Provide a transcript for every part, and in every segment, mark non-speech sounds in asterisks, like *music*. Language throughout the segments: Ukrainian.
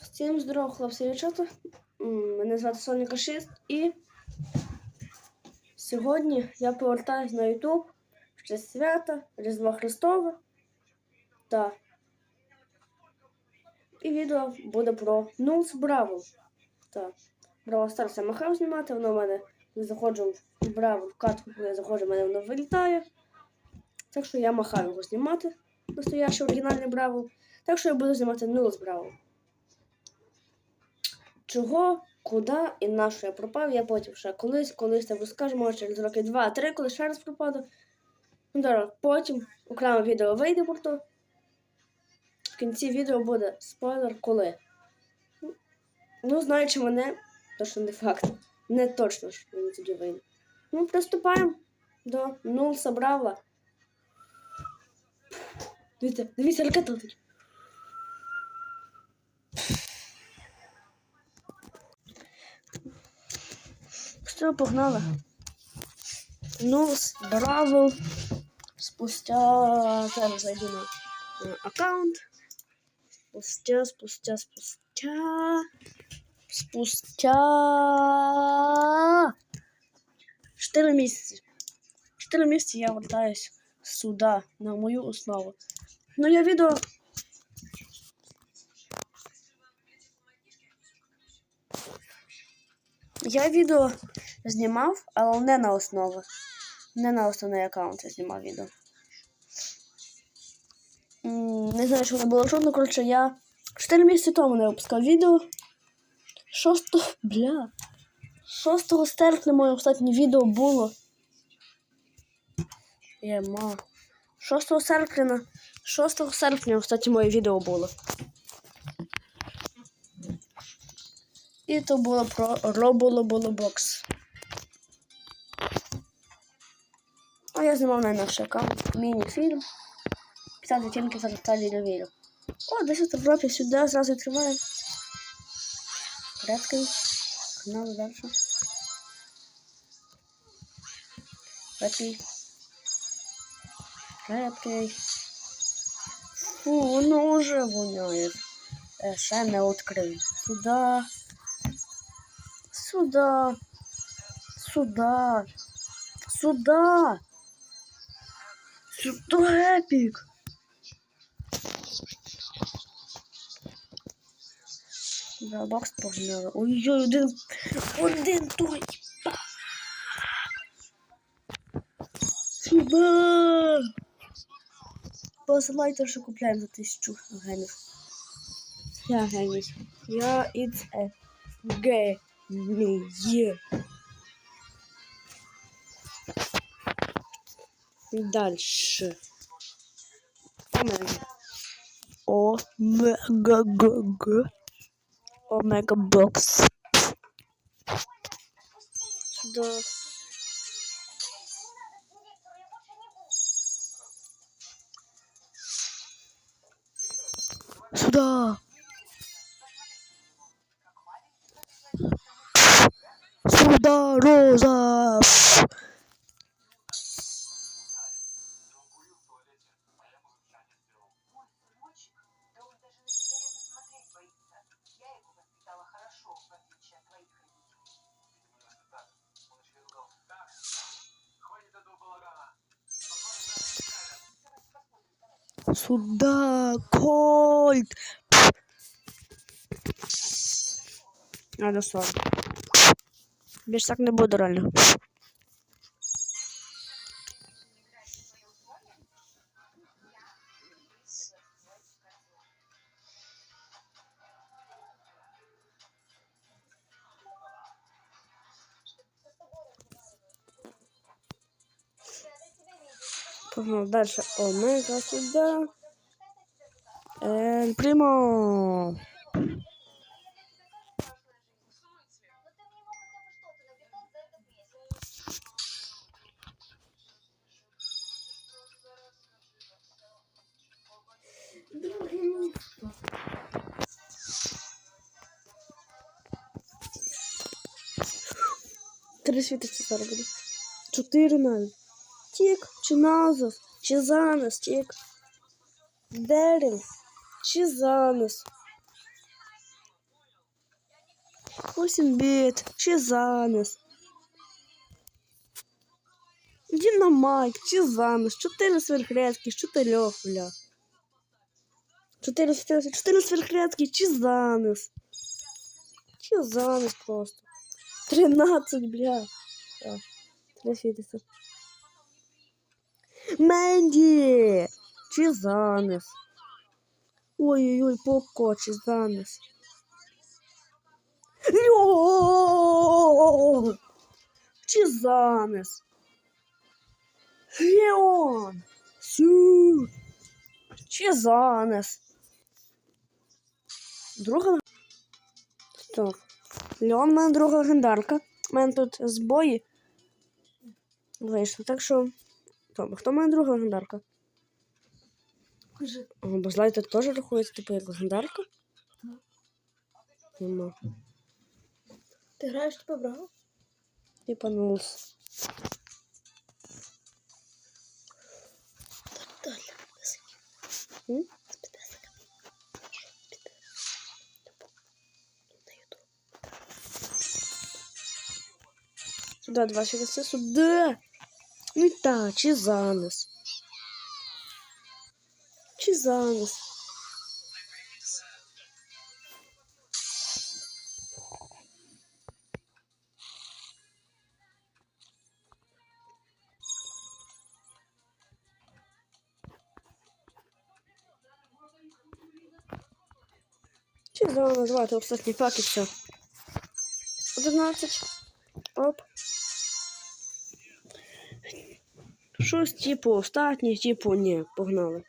Всім здорово, хлопці і дівчата. Мене звати Соніка 6 і сьогодні я повертаюсь на YouTube в честь свята Різдва Христова. Та і відео буде про Нулс Браво. Та Браво Старс я махав знімати, воно в мене не заходжу в Браво в катку, коли я заходжу, в мене воно вилітає. Так що я махав його знімати. Настоящий оригінальний Браво. Так що я буду знімати Нулс Браво. Чого, куди і на що я пропав, я потім ще колись, колись я розкажу, може через роки два-три, коли ще раз пропаду. Ну, добре, потім окреме відео вийде про то. В кінці відео буде спойлер коли. Ну, знаючи мене, то що не факт. Не точно, що він тоді вийде. Ну, приступаємо до Нулса Бравла. Дивіться, дивіться, ракета летить. Все, погнали. Ну, Бравл. Спустя. Зараз зайду на аккаунт. Спустя, спустя, спустя. Спустя. 4 місяці. 4 місяці я вертаюсь сюди, на мою основу. Ну, я відео. Я відео знімав, але не на основу. Не на основний аккаунт я знімав відео. Не знаю, що воно було чутно, коротше, я 4 місяці тому не випускав відео. 6 *laughs* бля. 6 серпня моє останнє відео було. Я ма. 6 серпня. 6 серпня, кстати, моє відео було. І то було про Роболоболобокс. А я знімав на наш аккаунт міні-фільм. 50 відтінків за Наталі Левіру. О, десь в Європі сюди зразу відкриваємо. Редкий. Канал далі. Редкий. Редкий. Фу, воно вже воняє. Е, ще не відкрив. Сюди. Сюда. Сюда. Сюда. Сюда, епік. Да, бокс погнали. Ой-ой, один. Один той. Сюда. Посилайте, що купляємо за тисячу генів. Я геній. Я it's a геній. Дальше. Омега. Омега г Омега бокс. Сюда. Сюда. Сюда, Роза. Сюда, Кольт. Надо сон. Більш так не буде реально. Погнал дальше. Омега сюда. Эль Примо. Три світочки зараз буде. Чотири навіть. Тік, чи назас, чи занос, тік. Дерев, чи занос. 8 біт. Чи занес. Динамайк, чи занес. 4 сверхрядки, з 4, бля. 4 сверхрядки, 4 сверхрядки, чи занес. Чи занес просто. 13, бля. Так. Менді! Чи занес? Ой-ой-ой, Поко, чи занес? Йо! Чи занес? Леон! Сю! Чи занес? Друга? Так. Леон, мене друга легендарка. У мене тут збої вийшли. Так що. Тома, хто в мене друга легендарка? Кажи. О, Базлайтер теж рахується, типу, як легендарка? Нема. Ти граєш типу браво? Типа нулс. Далі. М? Сюда два через сюда. Ну і та, чи занес. Чи занес. Чи занес, давайте останній пак і все. 11. Оп. Щось типу останній, типу ні, погнали.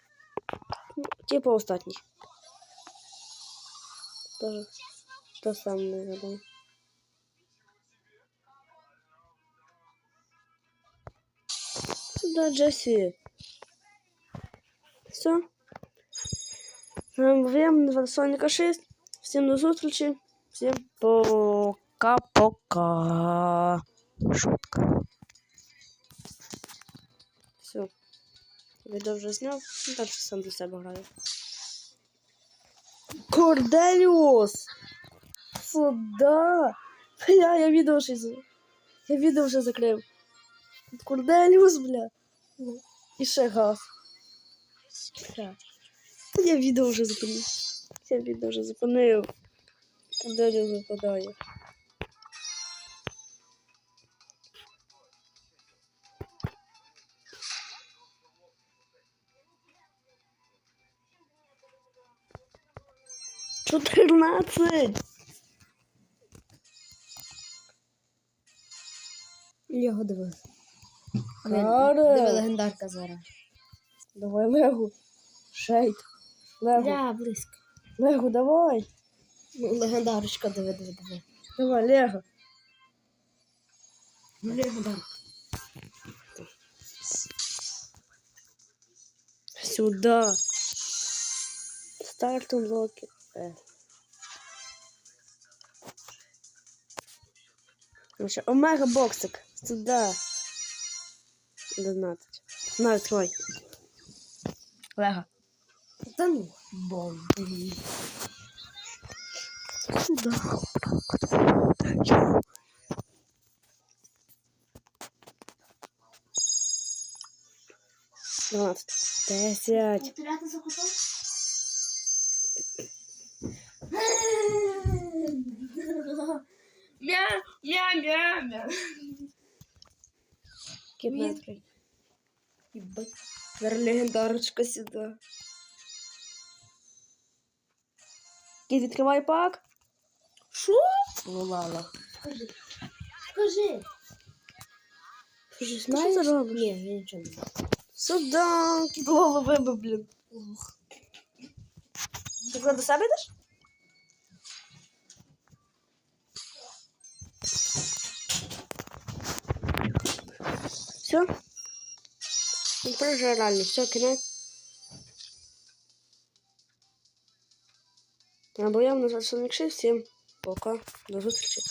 Ну, Типу останній. Тоже то саме не гадаю. Сюда Джесі. Все. Время Соніка 6. Всім до зустрічі. Всім пока-пока. Шутка. Все. Відео вже зняв. Ну, далі сам для себе граю. Корделіус! Сюда! Бля, я відео за... Я відео вже закрив. Корделіус, бля. І ще газ. Бля. Я відео вже зупинив. Я відео вже зупинив. Корделіус випадає. Чотирнадцять! Його диви. Диви легендарка зараз. Давай Легу. Шейд. Легу. Бля, близько. Легу, давай. Ну, легендарочка, диви, диви, диви. Давай, Лего. Ну, легендарка. Сюда. Старт блоки. Е. Короче, Омега боксик. Сюда. 12. На, відкривай. Лего. Та ну. Сюда. 12. 10. Повторяти захотів? Мя, мя, мя, мя. 15. Ебать. Зараз легендарочка сюди. Кіт, відкривай пак. Що? Лала. Скажи. Скажи. Що Що знаєш? ти робиш? Ні, я нічого не знаю. Сюда. Вибив, блін. Ох. Ти куди до себе йдеш? Все? Тепер все, кінець. Або я на 6, всім пока, до зустрічі.